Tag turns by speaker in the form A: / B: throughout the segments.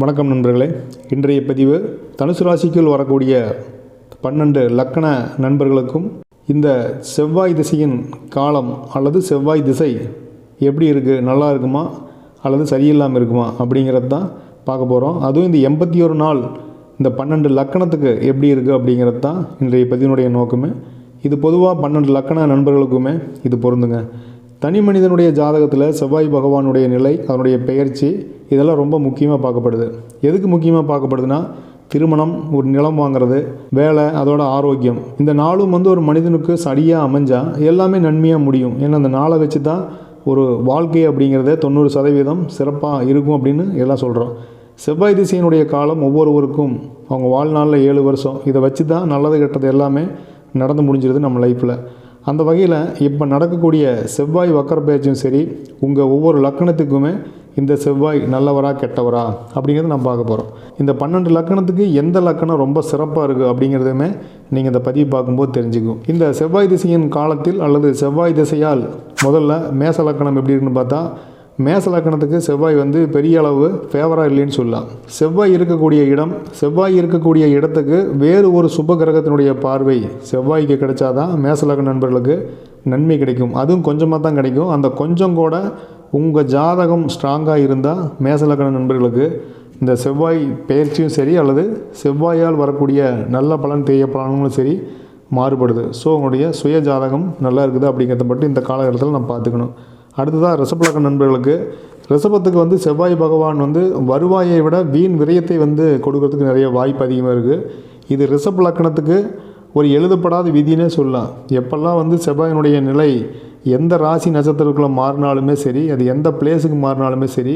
A: வணக்கம் நண்பர்களே. இன்றைய பதிவு தனுசு ராசிக்குள் வரக்கூடிய பன்னெண்டு லக்கண நண்பர்களுக்கும் இந்த செவ்வாய் திசையின் காலம் அல்லது செவ்வாய் திசை எப்படி இருக்குது நல்லா இருக்குமா அல்லது சரியில்லாமல் இருக்குமா அப்படிங்கிறது தான் பார்க்க போகிறோம் அதுவும் இந்த எண்பத்தி ஒரு நாள் இந்த பன்னெண்டு லக்கணத்துக்கு எப்படி இருக்குது அப்படிங்கிறது தான் இன்றைய பதிவினுடைய நோக்கமே. இது பொதுவாக பன்னெண்டு லக்கண நண்பர்களுக்குமே இது பொருந்துங்க. தனி மனிதனுடைய ஜாதகத்தில் செவ்வாய் பகவானுடைய நிலை அதனுடைய பெயர்ச்சி இதெல்லாம் ரொம்ப முக்கியமாக பார்க்கப்படுது. எதுக்கு முக்கியமாக பார்க்கப்படுதுன்னா திருமணம் ஒரு நிலம் வாங்குறது வேலை அதோட ஆரோக்கியம். இந்த நாளும் வந்து ஒரு மனிதனுக்கு சரியாக அமைஞ்சால் எல்லாமே நன்மையாக முடியும். ஏன்னா அந்த நாளை வச்சு தான் ஒரு வாழ்க்கை அப்படிங்கிறத தொண்ணூறு சதவீதம் சிறப்பாக இருக்கும் அப்படின்னு எல்லாம் சொல்கிறோம் செவ்வாய் திசையினுடைய காலம் ஒவ்வொருவருக்கும் அவங்க வாழ்நாளில் ஏழு வருஷம். இதை வச்சு தான் நல்லது கெட்டது எல்லாமே நடந்து முடிஞ்சிருது நம்ம லைஃப்பில் அந்த வகையில் இப்போ நடக்கக்கூடிய செவ்வாய் வக்கர பேச்சும் சரி உங்கள் ஒவ்வொரு லக்கணத்துக்குமே இந்த செவ்வாய் நல்லவரா கெட்டவரா அப்படிங்கிறத நம்ம பார்க்க போகிறோம் இந்த பன்னெண்டு லக்கணத்துக்கு எந்த லக்கணம் ரொம்ப சிறப்பாக இருக்குது அப்படிங்கிறதுமே நீங்கள் இந்த பதிவு பார்க்கும்போது தெரிஞ்சுக்கும். இந்த செவ்வாய் திசையின் காலத்தில் அல்லது செவ்வாய் திசையால் முதல்ல மேச லக்கணம் எப்படி இருக்குன்னு பார்த்தா மேச லக்கணத்துக்கு செவ்வாய் வந்து பெரிய அளவு ஃபேவராக இல்லைன்னு சொல்லலாம் செவ்வாய் இருக்கக்கூடிய இடம் செவ்வாய் இருக்கக்கூடிய இடத்துக்கு வேறு ஒரு சுப கிரகத்தினுடைய பார்வை செவ்வாய்க்கு கிடைச்சாதான் மேச லக்கண நண்பர்களுக்கு நன்மை கிடைக்கும். அதுவும் கொஞ்சமாக தான் கிடைக்கும். அந்த கொஞ்சம் கூட உங்கள் ஜாதகம் ஸ்ட்ராங்காக இருந்தால் மேச லக்கண நண்பர்களுக்கு இந்த செவ்வாய் பயிற்சியும் சரி அல்லது செவ்வாயால் வரக்கூடிய நல்ல பலன் தேய பலன்களும் சரி மாறுபடுது. ஸோ உங்களுடைய சுய ஜாதகம் நல்லா இருக்குது அப்படிங்கிறத மட்டும் இந்த காலகட்டத்தில் நம்ம பார்த்துக்கணும். அடுத்ததாக ரிஷபலக்க நண்பர்களுக்கு ரிஷபத்துக்கு வந்து செவ்வாய் பகவான் வந்து வருவாயை விட வீண் விரயத்தை வந்து கொடுக்கறதுக்கு நிறைய வாய்ப்பு அதிகமாக இருக்குது இது ரிஷப லக்கணத்துக்கு ஒரு எழுதப்படாத விதினே சொல்லலாம். எப்பெல்லாம் வந்து செவ்வாயினுடைய நிலை எந்த ராசி நட்சத்திரத்துக்குள்ளே மாறினாலுமே சரி அது எந்த பிளேஸுக்கு மாறினாலுமே சரி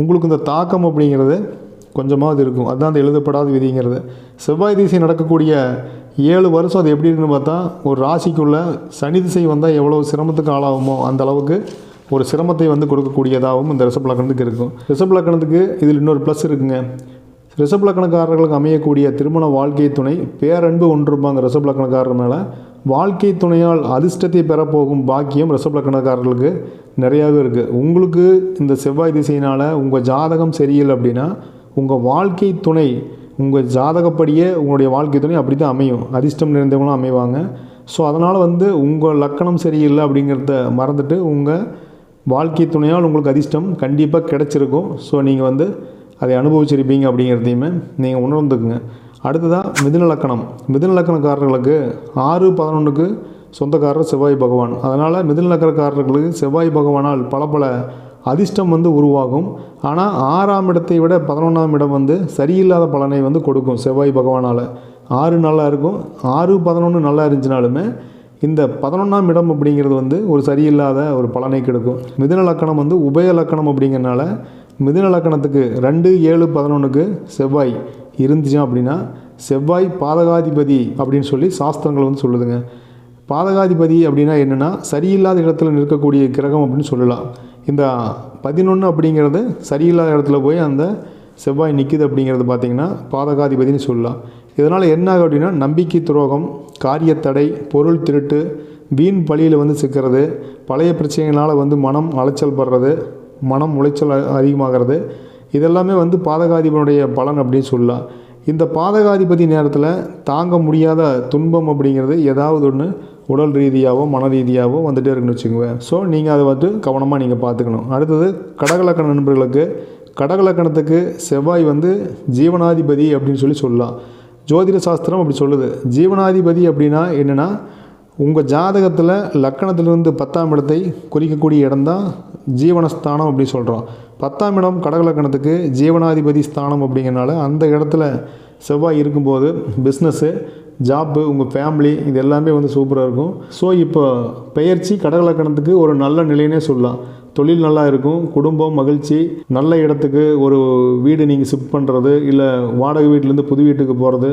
A: உங்களுக்கு இந்த தாக்கம் அப்படிங்கிறது கொஞ்சமாவது இருக்கும். அதுதான் அந்த எழுதப்படாத விதிங்கிறது. செவ்வாய் திசை நடக்கக்கூடிய ஏழு வருஷம் அது எப்படி இருக்குன்னு பார்த்தா ஒரு ராசிக்குள்ளே சனி திசை வந்தால் எவ்வளோ சிரமத்துக்கு ஆளாகுமோ அந்த அளவுக்கு ஒரு சிரமத்தை வந்து கொடுக்கக்கூடியதாகவும் இந்த ரிஷப் லக்கணத்துக்கு இருக்கும். ரிஷப் லக்கணத்துக்கு இதில் இன்னொரு ப்ளஸ் இருக்குங்க. ரிஷப் லக்கணக்காரர்களுக்கு அமையக்கூடிய திருமண வாழ்க்கை துணை பேரன்பு ஒன்றுப்பாங்க ரிஷப் லக்கணக்காரர் மேலே. வாழ்க்கை துணையால் அதிர்ஷ்டத்தை பெறப்போகும் பாக்கியம் ரிஷப் லக்கணக்காரர்களுக்கு நிறையாவே இருக்குது உங்களுக்கு இந்த செவ்வாய் திசையினால் உங்கள் ஜாதகம் சரியில்லை அப்படின்னா உங்கள் வாழ்க்கை துணை உங்கள் ஜாதகப்படியே உங்களுடைய வாழ்க்கை துணை அப்படி தான் அமையும். அதிர்ஷ்டம் நிறைந்தவங்களும் அமைவாங்க. ஸோ அதனால் வந்து உங்கள் லக்கணம் சரியில்லை அப்படிங்கிறத மறந்துட்டு உங்கள் வாழ்க்கை துணையால் உங்களுக்கு அதிர்ஷ்டம் கண்டிப்பாக கிடச்சிருக்கும். ஸோ நீங்கள் வந்து அதை அனுபவிச்சிருப்பீங்க அப்படிங்கிறதையுமே நீங்கள் உணர்ந்துக்குங்க. அடுத்ததாக மிதுன லக்கணம். ஆறு பதினொன்றுக்கு சொந்தக்காரர் செவ்வாய் பகவான். அதனால் மிதினலக்கணக்காரர்களுக்கு செவ்வாய் பகவானால் பல பல அதிர்ஷ்டம் வந்து உருவாகும். ஆனால் ஆறாம் இடத்தை விட பதினொன்றாம் இடம் வந்து சரியில்லாத பலனை வந்து கொடுக்கும் செவ்வாய் பகவானால். ஆறு நல்லா இருக்கும். ஆறு பதினொன்று நல்லா இருந்துச்சுனாலுமே இந்த பதினொன்றாம் இடம் அப்படிங்கிறது வந்து ஒரு சரியில்லாத ஒரு பலனை கெடுக்கும். மிதுன லக்கணம் வந்து உபய லக்கணம் அப்படிங்கிறனால மிதுன லக்கணத்துக்கு ரெண்டு ஏழு பதினொன்றுக்கு செவ்வாய் இருந்துச்சு அப்படின்னா செவ்வாய் பாதகாதிபதி அப்படின்னு சொல்லி சாஸ்திரங்கள் வந்து சொல்லுதுங்க. பாதகாதிபதி அப்படின்னா என்னென்னா சரியில்லாத இடத்துல நிற்கக்கூடிய கிரகம் அப்படின்னு சொல்லலாம். இந்த பதினொன்று அப்படிங்கிறது சரியில்லாத இடத்துல போய் அந்த செவ்வாய் நிற்கிது அப்படிங்கிறது பார்த்திங்கன்னா பாதகாதிபதினு சொல்லலாம். இதனால் என்ன ஆகும் அப்படின்னா நம்பிக்கை துரோகம் காரியத்தடை பொருள் திருட்டு வீண் பழியில் வந்து சிக்கிறது பழைய பிரச்சனைகளால் வந்து மனம் அலைச்சல் படுறது மனம் உளைச்சல் அதிகமாகிறது இதெல்லாமே வந்து பாதகாதிபனுடைய பலன் அப்படின்னு சொல்லலாம். இந்த பாதகாதிபதி நேரத்தில் தாங்க முடியாத துன்பம் அப்படிங்கிறது ஏதாவது ஒன்று உடல் ரீதியாகவோ மன ரீதியாகவோ வந்துகிட்டே இருக்குன்னு வச்சுக்கோங்க. ஸோ நீங்கள் அதை வந்து கவனமாக நீங்கள் பார்த்துக்கணும். அடுத்தது கடகலக்கண நண்பர்களுக்கு கடகலக்கணத்துக்கு செவ்வாய் வந்து ஜீவனாதிபதி அப்படின்னு சொல்லி சொல்லலாம். ஜோதிட சாஸ்திரம் அப்படி சொல்லுது. ஜீவனாதிபதி அப்படின்னா என்னென்னா உங்கள் ஜாதகத்தில் லக்கணத்திலிருந்து பத்தாம் இடத்தை குறிக்கக்கூடிய இடம்தான் ஜீவனஸ்தானம் அப்படி சொல்கிறோம் பத்தாம் இடம் கடகலக்கணத்துக்கு ஜீவனாதிபதி ஸ்தானம் அப்படிங்கிறனால அந்த இடத்துல செவ்வாய் இருக்கும்போது பிஸ்னஸ்ஸு ஜாப்பு உங்கள் ஃபேமிலி இது எல்லாமே வந்து சூப்பராக இருக்கும். ஸோ இப்போ பெயர்ச்சி கடகலக்கணத்துக்கு ஒரு நல்ல நிலைன்னே சொல்லலாம். தொழில் நல்லா இருக்கும் குடும்பம் மகிழ்ச்சி நல்ல இடத்துக்கு ஒரு வீடு நீங்கள் ஷிஃப்ட் பண்ணுறது இல்லை வாடகை வீட்டிலேருந்து புது வீட்டுக்கு போகிறது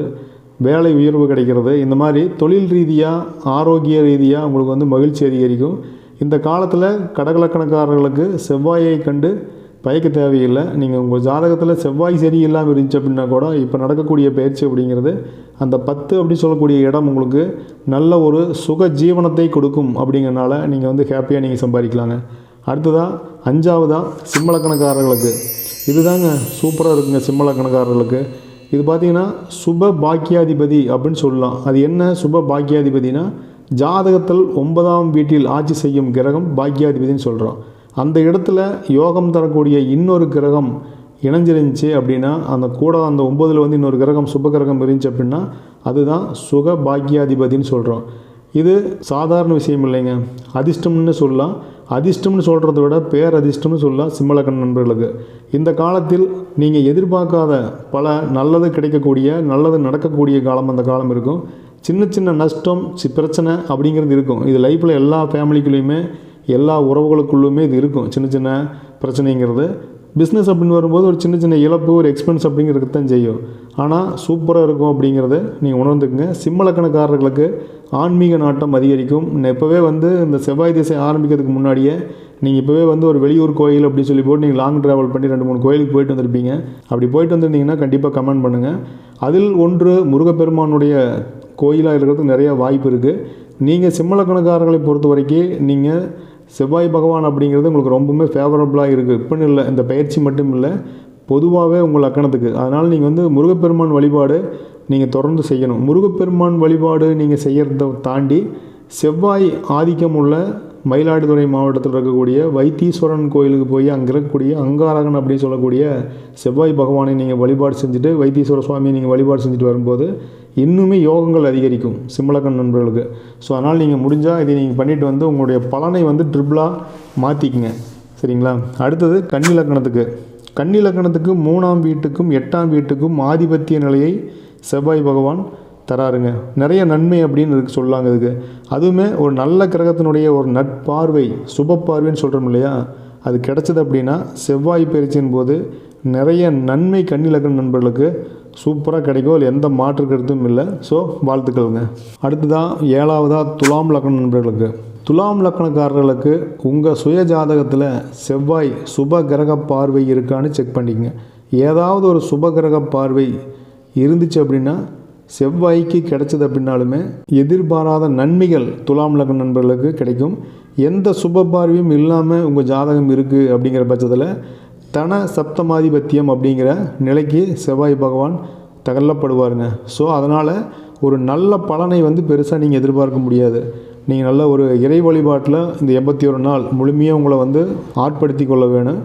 A: வேலை உயர்வு கிடைக்கிறது இந்த மாதிரி தொழில் ரீதியாக ஆரோக்கிய ரீதியாக உங்களுக்கு வந்து மகிழ்ச்சி அதிகரிக்கும். இந்த காலத்தில் கடகலக்கணக்காரர்களுக்கு செவ்வாயை கண்டு பயக்க தேவையில்லை. நீங்கள் உங்கள் ஜாதகத்தில் செவ்வாய் சரியில்லாமல் இருந்துச்சு அப்படின்னா கூட இப்போ நடக்கக்கூடிய பயிற்சி அப்படிங்கிறது அந்த பத்து அப்படி சொல்லக்கூடிய இடம் உங்களுக்கு நல்ல ஒரு சுக ஜீவனத்தை கொடுக்கும் அப்படிங்கிறனால நீங்கள் வந்து ஹாப்பியாக நீங்கள் சம்பாதிக்கலாங்க. அடுத்ததாக அஞ்சாவதாக சிம்மலக்கணக்காரர்களுக்கு. இதுதாங்க சூப்பராக இருக்குங்க சிம்மலக்கணக்காரர்களுக்கு. இது பார்த்திங்கன்னா சுப பாக்கியாதிபதி அப்படின்னு சொல்லலாம். அது என்ன சுப பாக்கியாதிபதினா ஜாதகத்தில் ஒன்பதாம் வீட்டில் ஆட்சி செய்யும் கிரகம் பாக்கியாதிபதின்னு சொல்கிறோம் அந்த இடத்துல யோகம் தரக்கூடிய இன்னொரு கிரகம் இணைஞ்சிருந்துச்சு அப்படின்னா அந்த கூட அந்த ஒம்பதில் வந்து இன்னொரு கிரகம் சுப கிரகம் இருந்துச்சு அப்படின்னா அதுதான் சுக பாக்கியாதிபதினு சொல்கிறோம் இது சாதாரண விஷயம் இல்லைங்க. அதிர்ஷ்டம்னு சொல்லலாம். அதிர்ஷ்டம்னு சொல்கிறத விட பேர் அதிர்ஷ்டம்னு சொல்லலாம் சிம்மலக்கண நண்பர்களுக்கு. இந்த காலத்தில் நீங்கள் எதிர்பார்க்காத பல நல்லது கிடைக்கக்கூடிய நல்லது நடக்கக்கூடிய காலம் அந்த காலம் இருக்கும். சின்ன சின்ன நஷ்டம் சி பிரச்சனை அப்படிங்கிறது இருக்கும். இது லைஃப்பில் எல்லா ஃபேமிலிக்குள்ளேயுமே எல்லா உறவுகளுக்குள்ளுமே இது இருக்கும். சின்ன சின்ன பிரச்சனைங்கிறது. பிஸ்னஸ் அப்படின்னு வரும்போது ஒரு சின்ன சின்ன இழப்பு ஒரு எக்ஸ்பென்ஸ் அப்படிங்கிறது தான் செய்யும். ஆனால் சூப்பராக இருக்கும் அப்படிங்கிறத நீங்கள் உணர்ந்துக்குங்க. சிம்மலக்கணக்காரர்களுக்கு ஆன்மீக நாட்டம் அதிகரிக்கும். இப்போவே வந்து இந்த செவ்வாய் திசை ஆரம்பிக்கிறதுக்கு முன்னாடியே நீங்கள் இப்போவே வந்து ஒரு வெளியூர் கோயில் அப்படின்னு சொல்லி போட்டு நீங்கள் லாங் ட்ராவல் பண்ணி ரெண்டு மூணு கோயிலுக்கு போயிட்டு வந்திருப்பீங்க. அப்படி போயிட்டு வந்திருந்தீங்கன்னா கண்டிப்பாக கமெண்ட் பண்ணுங்கள் அதில் ஒன்று முருகப்பெருமானுடைய கோயிலாக இருக்கிறதுக்கு நிறைய வாய்ப்பு இருக்குது நீங்கள் சிம்மலக்கணக்காரர்களை பொறுத்த வரைக்கும் நீங்கள் செவ்வாய் பகவான் அப்படிங்கிறது உங்களுக்கு ரொம்பவுமே ஃபேவரபுளாக இருக்குது இப்போன்னு இல்லை இந்த பயிற்சி மட்டும் இல்லை பொதுவாகவே உங்கள் லக்கணத்துக்கு. அதனால் நீங்கள் வந்து முருகப்பெருமான் வழிபாடு நீங்கள் தொடர்ந்து செய்யணும். முருகப்பெருமான் வழிபாடு நீங்கள் செய்கிறத தாண்டி செவ்வாய் ஆதிக்கம் உள்ள மயிலாடுதுறை மாவட்டத்தில் இருக்கக்கூடிய வைத்தீஸ்வரன் கோயிலுக்கு போய் அங்கே இருக்கக்கூடிய அங்காரகன் அப்படின்னு சொல்லக்கூடிய செவ்வாய் பகவானை நீங்கள் வழிபாடு செஞ்சுட்டு வைத்தீஸ்வர சுவாமியை நீங்கள் வழிபாடு செஞ்சுட்டு வரும்போது இன்னுமே யோகங்கள் அதிகரிக்கும் சிம்மலக்கன் நண்பர்களுக்கு. ஸோ அதனால் நீங்கள் முடிஞ்சால் இதை நீங்கள் பண்ணிட்டு வந்து உங்களுடைய பலனை வந்து ட்ரிபிளாக மாற்றிக்குங்க சரிங்களா? அடுத்தது கன்னிலக்கணத்துக்கு. கன்னிலக்கணத்துக்கு மூணாம் வீட்டுக்கும் எட்டாம் வீட்டுக்கும் ஆதிபத்திய நிலையை செவ்வாய் பகவான் தராருங்க. நிறைய நன்மை அப்படின்னு இருக்கு சொல்லாங்க இதுக்கு. அதுவுமே ஒரு நல்ல கிரகத்தினுடைய ஒரு நட்பார்வை சுப பார்வைன்னு சொல்கிறோம் இல்லையா? அது கிடச்சது அப்படின்னா செவ்வாய் பயிற்சியின் போது நிறைய நன்மை கண்ணிலக்கண நண்பர்களுக்கு சூப்பராக கிடைக்கும். இல்லை எந்த மாற்று கருத்தும் இல்லை. ஸோ வாழ்த்துக்கள்ங்க. அடுத்ததாக ஏழாவதாக துலாம் லக்கண நண்பர்களுக்கு. துலாம் லக்கணக்காரர்களுக்கு உங்கள் சுய ஜாதகத்தில் செவ்வாய் சுப கிரக பார்வை இருக்கான்னு செக் பண்ணிக்கங்க. ஏதாவது ஒரு சுப கிரக பார்வை இருந்துச்சு அப்படின்னா செவ்வாய்க்கு கிடைச்சது அப்படின்னாலுமே எதிர்பாராத நன்மைகள் துலாம் லக்ன நண்பர்களுக்கு கிடைக்கும். எந்த சுப பார்வையும் இல்லாமல் உங்கள் ஜாதகம் இருக்குது அப்படிங்கிற பட்சத்தில் தன சப்தமாதிபத்தியம் அப்படிங்கிற நிலைக்கு செவ்வாய் பகவான் தகல்லப்படுவாருங்க ஸோ அதனால் ஒரு நல்ல பலனை வந்து பெருசாக நீங்கள் எதிர்பார்க்க முடியாது. நீங்கள் நல்ல ஒரு இறை வழிபாட்டில் இந்த எண்பத்தி ஒரு நாள் முழுமையாக உங்களை வந்து ஆட்படுத்தி கொள்ள வேணும்.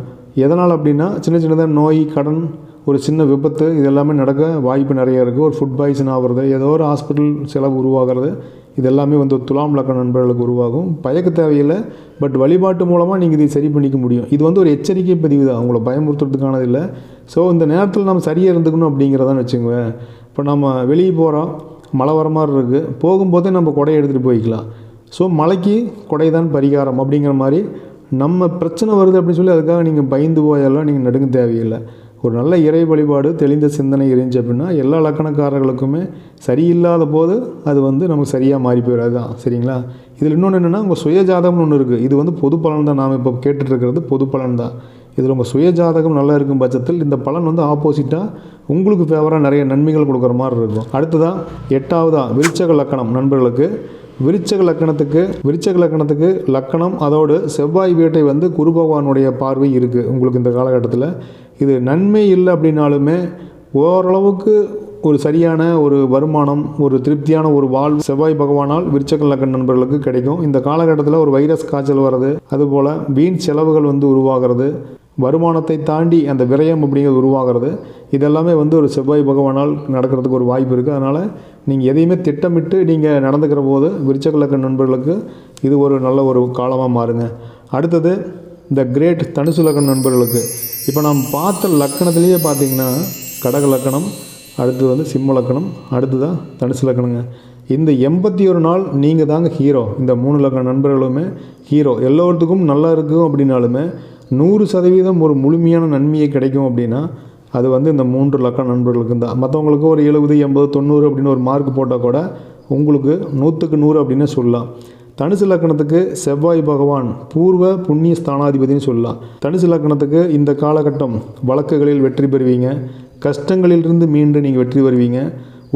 A: எதனால் அப்படின்னா சின்ன சின்னதாக நோய் கடன் ஒரு சின்ன விபத்து இது எல்லாமே நடக்க வாய்ப்பு நிறைய இருக்குது ஒரு ஃபுட் பாய்சன் ஆகிறது ஏதோ ஒரு ஹாஸ்பிட்டல் செலவு உருவாகிறது இது எல்லாமே வந்து துலாம் லக்க நண்பர்களுக்கு உருவாகும். பயக்க தேவையில்லை பட் வழிபாட்டு மூலமாக நீங்கள் இதை சரி பண்ணிக்க முடியும். இது வந்து ஒரு எச்சரிக்கை பதிவு தான் உங்களை பயமுறுத்துறதுக்கானது இல்லை. ஸோ இந்த நேரத்தில் நம்ம சரியாக இருந்துக்கணும் அப்படிங்கிறதான் வச்சுக்கோங்க இப்போ நம்ம வெளியே போகிறோம் மழை வர மாதிரி இருக்குது போகும்போதே நம்ம கொடையை எடுத்துகிட்டு போய்க்கலாம். ஸோ மழைக்கு கொடை தான் பரிகாரம் அப்படிங்கிற மாதிரி நம்ம பிரச்சனை வருது அப்படின்னு சொல்லி அதுக்காக நீங்கள் பயந்து போயெல்லாம் நீங்கள் நடுங்க தேவையில்லை. ஒரு நல்ல இறை வழிபாடு தெளிந்த சிந்தனை இருந்துச்சு அப்படின்னா எல்லா லக்கணக்காரர்களுக்குமே சரியில்லாத போது அது வந்து நமக்கு சரியாக மாறி போயிடாது தான் சரிங்களா? இதில் இன்னொன்று என்னென்னா உங்கள் சுய ஜாதகம்னு ஒன்று இருக்குது இது வந்து பொது பலன் தான். நாம் இப்போ கேட்டுட்ருக்கிறது பொது பலன் தான். இதில் உங்கள் சுய ஜாதகம் நல்லா இருக்கும் பட்சத்தில் இந்த பலன் வந்து ஆப்போசிட்டாக உங்களுக்கு ஃபேவராக நிறைய நன்மைகள் கொடுக்குற மாதிரி இருக்கும். அடுத்ததாக எட்டாவதா விருச்சக லக்கணம். நண்பர்களுக்கு விருச்சக லக்கணத்துக்கு விருச்சக லக்கணத்துக்கு லக்கணம் அதோடு செவ்வாய் வீட்டை வந்து குரு பகவானுடைய பார்வை இருக்குது உங்களுக்கு இந்த காலகட்டத்தில் இது நன்மை இல்லை அப்படின்னாலுமே ஓரளவுக்கு ஒரு சரியான ஒரு வருமானம் ஒரு திருப்தியான ஒரு வாழ்வு செவ்வாய் பகவானால் விருச்சக லக்கண நண்பர்களுக்கு கிடைக்கும். இந்த காலகட்டத்தில் ஒரு வைரஸ் காய்ச்சல் வர்றது அதுபோல் வீண் செலவுகள் வந்து உருவாகிறது வருமானத்தை தாண்டி அந்த விரயம் அப்படிங்கிறது உருவாகிறது. இதெல்லாமே வந்து ஒரு செவ்வாய் பகவானால் நடக்கிறதுக்கு ஒரு வாய்ப்பு இருக்குது அதனால் நீங்கள் எதையுமே திட்டமிட்டு நீங்கள் நடந்துக்கிற போது விருச்சக நண்பர்களுக்கு இது ஒரு நல்ல ஒரு காலமாக மாறுங்க. அடுத்தது இந்த கிரேட் தனுசு லக்கண நண்பர்களுக்கு. இப்போ நாம் பார்த்த லக்கணத்திலேயே பார்த்தீங்கன்னா கடக லக்கணம் அடுத்தது வந்து சிம்ம லக்கணம் அடுத்ததான் தனுசு லக்கணங்க. இந்த எண்பத்தி ஒரு நாள் நீங்கள் தாங்க ஹீரோ. இந்த மூணு லக்க நண்பர்களுமே ஹீரோ. எல்லோருத்துக்கும் நல்லா இருக்கும் அப்படின்னாலுமே நூறு சதவீதம் ஒரு முழுமையான நன்மையை கிடைக்கும் அப்படின்னா அது வந்து இந்த மூன்று லக்க நண்பர்களுக்கு தான். மற்றவங்களுக்கு ஒரு எழுபது எண்பது தொண்ணூறு அப்படின்னு ஒரு மார்க் போட்டால் கூட உங்களுக்கு நூற்றுக்கு நூறு அப்படின்னு சொல்லலாம். தனுசு லக்கணத்துக்கு செவ்வாய் பகவான் பூர்வ புண்ணிய ஸ்தானாதிபதினு சொல்லலாம். தனுசு லக்கணத்துக்கு இந்த காலகட்டம் வழக்குகளில் வெற்றி பெறுவீங்க. கஷ்டங்களிலிருந்து மீண்டு நீங்கள் வெற்றி பெறுவீங்க.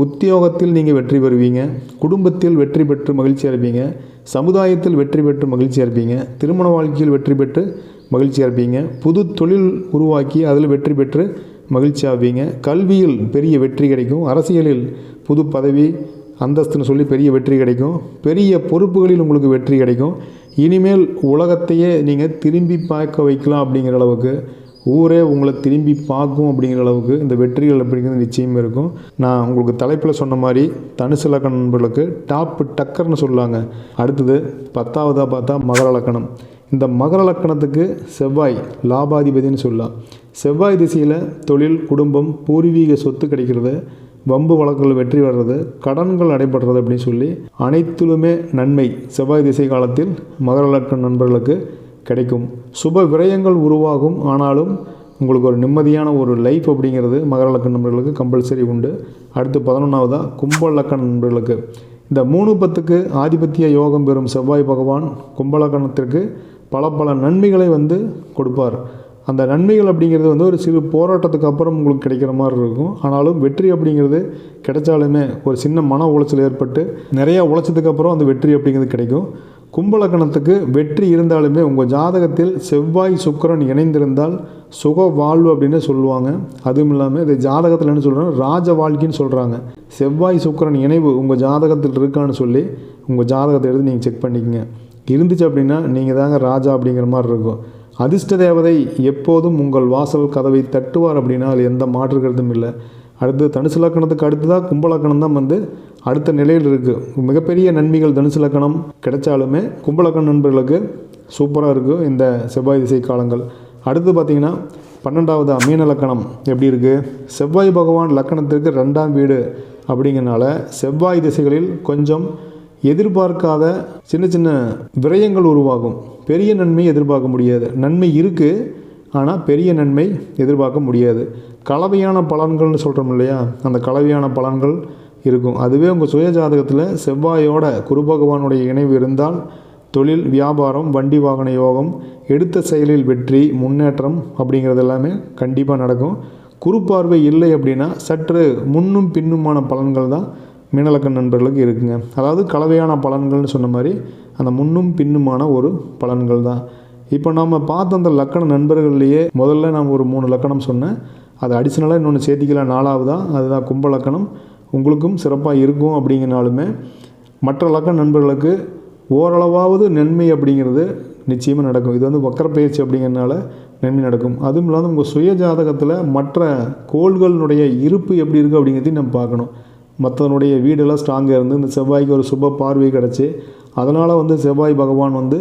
A: உத்தியோகத்தில் நீங்கள் வெற்றி பெறுவீங்க. குடும்பத்தில் வெற்றி பெற்று மகிழ்ச்சி இருப்பீங்க சமுதாயத்தில் வெற்றி பெற்று மகிழ்ச்சி இருப்பீங்க திருமண வாழ்க்கையில் வெற்றி பெற்று மகிழ்ச்சியாக இருப்பீங்க புது தொழில் உருவாக்கி அதில் வெற்றி பெற்று மகிழ்ச்சி ஆவீங்க. கல்வியில் பெரிய வெற்றி கிடைக்கும். அரசியலில் புது பதவி அந்தஸ்துன்னு சொல்லி பெரிய வெற்றி கிடைக்கும். பெரிய பொறுப்புகளில் உங்களுக்கு வெற்றி கிடைக்கும். இனிமேல் உலகத்தையே நீங்கள் திரும்பி பார்க்க வைக்கலாம் அப்படிங்கிற அளவுக்கு ஊரே உங்களை திரும்பி பார்க்கும் அப்படிங்கிற அளவுக்கு இந்த வெற்றிகள் அப்படிங்கிறது நிச்சயம் இருக்கும். நான் உங்களுக்கு தலைப்பில் சொன்ன மாதிரி தனுசு லக்கண நண்பர்களுக்கு டாப்பு டக்கர்னு சொல்லுவாங்க அடுத்தது பத்தாவதாக பார்த்தா மகர லக்கணம் இந்த மகர லக்கணத்துக்கு செவ்வாய் லாபாதிபதினு சொல்லலாம். செவ்வாய் திசையில் தொழில் குடும்பம் பூர்வீக சொத்து கிடைக்கிறது. வம்பு வழக்குகள் வெற்றி வர்றது கடன்கள் அடைபடுறது அப்படின்னு சொல்லி அனைத்திலுமே நன்மை செவ்வாய் திசை காலத்தில் மகர லக்கண நண்பர்களுக்கு கிடைக்கும். சுப விரயங்கள் உருவாகும். ஆனாலும் உங்களுக்கு ஒரு நிம்மதியான ஒரு லைஃப் அப்படிங்கிறது மகர லக்கண நண்பர்களுக்கு கம்பல்சரி உண்டு. அடுத்து பதினொன்றாவதாக கும்ப லக்கண நண்பர்களுக்கு. இந்த மூணு பத்துக்கு ஆதிபத்திய யோகம் பெறும் செவ்வாய் பகவான் கும்பலக்கணத்திற்கு பல பல நன்மைகளை வந்து கொடுப்பார். அந்த நன்மைகள் அப்படிங்கிறது வந்து ஒரு சிறு போராட்டத்துக்கு அப்புறம் உங்களுக்கு கிடைக்கிற மாதிரி இருக்கும். ஆனாலும் வெற்றி அப்படிங்கிறது கிடைச்சாலுமே ஒரு சின்ன மன உளைச்சல் ஏற்பட்டு நிறையா உழைச்சதுக்கு அப்புறம் அந்த வெற்றி அப்படிங்கிறது கிடைக்கும். கும்பலக்கணத்துக்கு வெற்றி இருந்தாலுமே உங்கள் ஜாதகத்தில் செவ்வாய் சுக்கரன் இணைந்திருந்தால் சுக வாழ்வு அப்படின்னு சொல்லுவாங்க. அதுவும் இல்லாமல் இது ஜாதகத்தில் என்ன சொல்கிறாங்க ராஜ வாழ்க்கைன்னு சொல்கிறாங்க செவ்வாய் சுக்கரன் இணைவு உங்கள் ஜாதகத்தில் இருக்கான்னு சொல்லி உங்கள் ஜாதகத்தை எடுத்து நீங்கள் செக் பண்ணிக்கங்க. இருந்துச்சு அப்படின்னா நீங்கள் தாங்க ராஜா அப்படிங்கிற மாதிரி இருக்கும். அதிர்ஷ்ட தேவதை எப்போதும் உங்கள் வாசல் கதவை தட்டுவார் அப்படின்னால் எந்த மாற்று கருத்தும் இல்லை. அடுத்து தனுசு லக்கணத்துக்கு அடுத்ததாக கும்பலக்கணம் தான் வந்து அடுத்த நிலையில் இருக்குது மிகப்பெரிய நன்மைகள் தனுசு லக்கணம் கிடைச்சாலுமே கும்பலக்கண நண்பர்களுக்கு சூப்பராக இருக்கும் இந்த செவ்வாய் திசை காலங்கள். அடுத்து பார்த்திங்கன்னா பன்னெண்டாவது மீன லக்கணம் எப்படி இருக்குது செவ்வாய் பகவான் லக்கணத்திற்கு ரெண்டாம் வீடு அப்படிங்கிறனால செவ்வாய் திசைகளில் கொஞ்சம் எதிர்பார்க்காத சின்ன சின்ன விரயங்கள் உருவாகும். பெரிய நன்மை எதிர்பார்க்க முடியாது. நன்மை இருக்குது ஆனால் பெரிய நன்மை எதிர்பார்க்க முடியாது. கலவையான பலன்கள்னு சொல்கிறோம் இல்லையா? அந்த கலவையான பலன்கள் இருக்கும். அதுவே உங்கள் சுய ஜாதகத்தில் செவ்வாயோட குரு பகவானுடைய இணைவு இருந்தால் தொழில் வியாபாரம் வண்டி வாகன யோகம் எடுத்த செயலில் வெற்றி முன்னேற்றம் அப்படிங்கிறது எல்லாமே கண்டிப்பாக நடக்கும். குறுப்பார்வை இல்லை அப்படின்னா சற்று முன்னும் பின்னுமான பலன்கள் தான் மீனலக்க நண்பர்களுக்கு இருக்குங்க. அதாவது கலவையான பலன்கள்னு சொன்ன மாதிரி அந்த முன்னும் பின்னுமான ஒரு பலன்கள் தான். இப்போ நம்ம பார்த்த அந்த லக்கண நண்பர்கள்லேயே முதல்ல நான் ஒரு மூணு லக்கணம் சொன்னேன். அது அடிஷ்னலாக இன்னொன்று சேர்த்திக்கலாம். நாலாவதாக அதுதான் கும்ப லக்கணம். உங்களுக்கும் சிறப்பாக இருக்கும் அப்படிங்கிறனாலுமே மற்ற லக்கண நண்பர்களுக்கு ஓரளவாவது நன்மை அப்படிங்கிறது நிச்சயமாக நடக்கும். இது வந்து வக்கர பயிற்சி அப்படிங்கிறனால நன்மை நடக்கும். அதுவும் இல்லாமல் உங்கள் சுய ஜாதகத்தில் மற்ற கோள்களினுடைய இருப்பு எப்படி இருக்குது அப்படிங்கிறதையும் நம்ம பார்க்கணும். மற்றவனுடைய வீடெல்லாம் ஸ்ட்ராங்காக இருந்து இந்த செவ்வாய்க்கு ஒரு சுப பார்வை கிடச்சி அதனால் வந்து செவ்வாய் பகவான் வந்து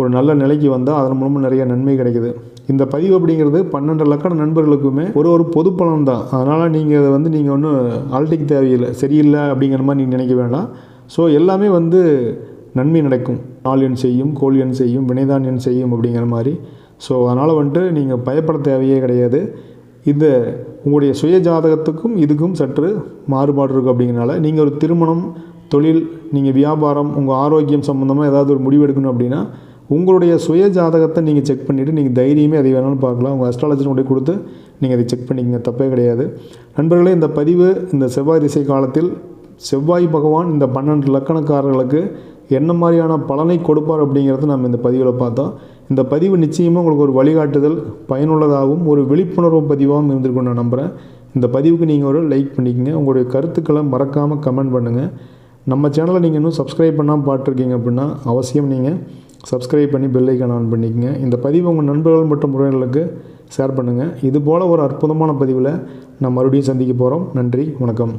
A: ஒரு நல்ல நிலைக்கு வந்தால் அதன் மூலமாக நிறைய நன்மை கிடைக்குது. இந்த பதிவு அப்படிங்கிறது பன்னெண்டு லக்கண நண்பர்களுக்குமே ஒரு ஒரு பொது பலன் தான் அதனால் நீங்கள் அதை வந்து நீங்கள் ஒன்றும் ஆல்டிக் தேவையில்லை. சரியில்லை அப்படிங்கிற மாதிரி நீங்கள் நினைக்க வேண்டாம். ஸோ எல்லாமே வந்து நன்மை நடக்கும். நாள் செய்யும் கோழியன் செய்யும் வினைதானியன் செய்யும் அப்படிங்கிற மாதிரி. ஸோ அதனால் வந்துட்டு நீங்கள் பயப்பட தேவையே கிடையாது. இந்த உங்களுடைய சுய ஜாதகத்துக்கும் இதுக்கும் சற்று மாறுபாடு இருக்கும் அப்படிங்கிறனால நீங்கள் ஒரு திருமணம் தொழில் நீங்கள் வியாபாரம் உங்கள் ஆரோக்கியம் சம்மந்தமாக ஏதாவது ஒரு முடிவு எடுக்கணும் அப்படின்னா உங்களுடைய சுய ஜாதகத்தை நீங்கள் செக் பண்ணிவிட்டு நீங்கள் தைரியமே அதை வேணாலும் பார்க்கலாம். உங்கள் அஸ்ட்ராலஜி உடைய கொடுத்து நீங்கள் அதை செக் பண்ணிக்கங்க. தப்பே கிடையாது. நண்பர்களே இந்த பதிவு இந்த செவ்வாய் திசை காலத்தில் செவ்வாய் பகவான் இந்த பன்னெண்டு லக்கணக்காரர்களுக்கு என்ன மாதிரியான பலனை கொடுப்பார் அப்படிங்கிறத நம்ம இந்த பதிவில் பார்த்தோம். இந்த பதிவு நிச்சயமாக உங்களுக்கு ஒரு வழிகாட்டுதல் பயனுள்ளதாகவும் ஒரு விழிப்புணர்வு பதிவாகவும் இருந்திருக்கும் நான் நம்புகிறேன் இந்த பதிவுக்கு நீங்கள் ஒரு லைக் பண்ணிக்கங்க. உங்களுடைய கருத்துக்களை மறக்காமல் கமெண்ட் பண்ணுங்கள் நம்ம சேனலை நீங்கள் இன்னும் சப்ஸ்கிரைப் பண்ணாமல் பார்த்துருக்கீங்க அப்படின்னா அவசியம் நீங்கள் சப்ஸ்கிரைப் பண்ணி பெல் ஆன் பண்ணிக்கங்க. இந்த பதிவு உங்கள் நண்பர்கள் மற்றும் உறவினர்களுக்கு ஷேர் பண்ணுங்கள் இதுபோல் ஒரு அற்புதமான பதிவில் நான் மறுபடியும் சந்திக்க போகிறோம் நன்றி வணக்கம்.